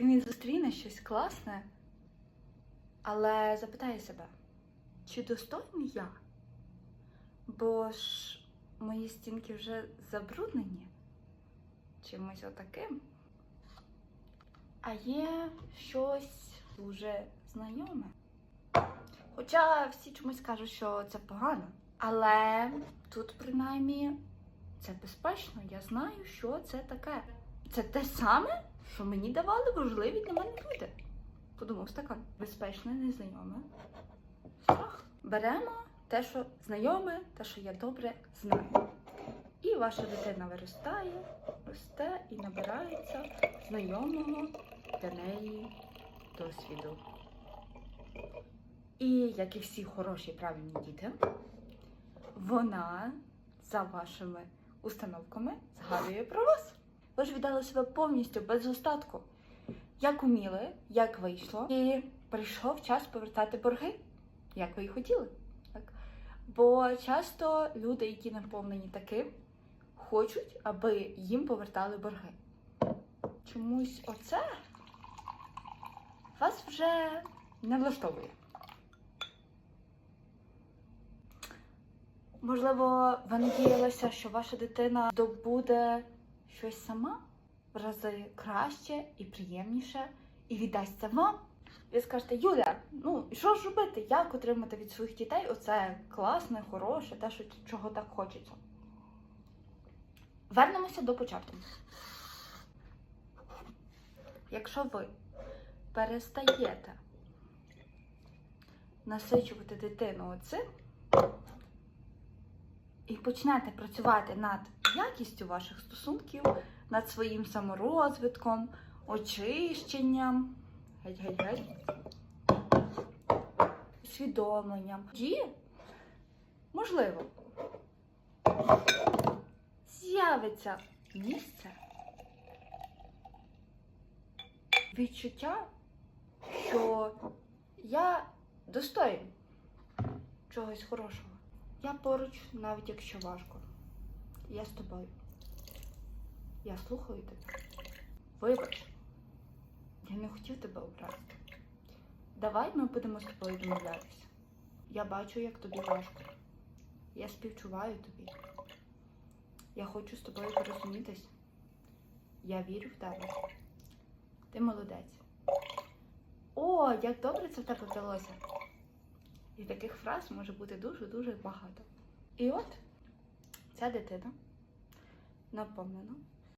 він зустріне щось класне, але запитає себе, чи достойний я? Бо ж мої стінки вже забруднені чимось отаким. А є щось дуже знайоме. Хоча всі чомусь кажуть, що це погано. Але тут, принаймні, це безпечно. Я знаю, що це таке. Це те саме, що мені давали важливі для мене люди. Подумав стакан. Безпечне, незнайоме. Страх. Беремо те, що знайоме, те, що я добре знаю. І ваша дитина виростає, росте і набирається знайомого для неї досвіду. І як і всі хороші правильні діти, вона за вашими установками згадує про вас. Ви ж віддали себе повністю без остатку. Як уміли, як вийшло, і прийшов час повертати борги, як ви і хотіли. Так? Бо часто люди, які наповнені таким, хочуть, аби їм повертали борги. Чомусь оце вас вже не влаштовує. Можливо, ви надіялися, що ваша дитина здобуде щось сама в рази краще і приємніше, і віддасть це вам. Ви скажете, Юля, ну що ж робити? Як отримати від своїх дітей оце класне, хороше, те, що чого так хочеться? Вернемося до початку. Якщо ви перестаєте насичувати дитину оцим і почнете працювати над якістю ваших стосунків, над своїм саморозвитком, очищенням, геть-геть-геть, усвідомленням, тоді, можливо, з'явиться місце, відчуття, що я достоїн чогось хорошого. Я поруч, навіть якщо важко. Я з тобою. Я слухаю тебе. Вибач, я не хотів тебе образити. Давай ми будемо з тобою домовлятися. Я бачу, як тобі важко. Я співчуваю тобі. Я хочу з тобою порозумітись. Я вірю в тебе. Ти молодець. О, як добре це в тебе вдалося. І таких фраз може бути дуже-дуже багато. І от ця дитина наповнена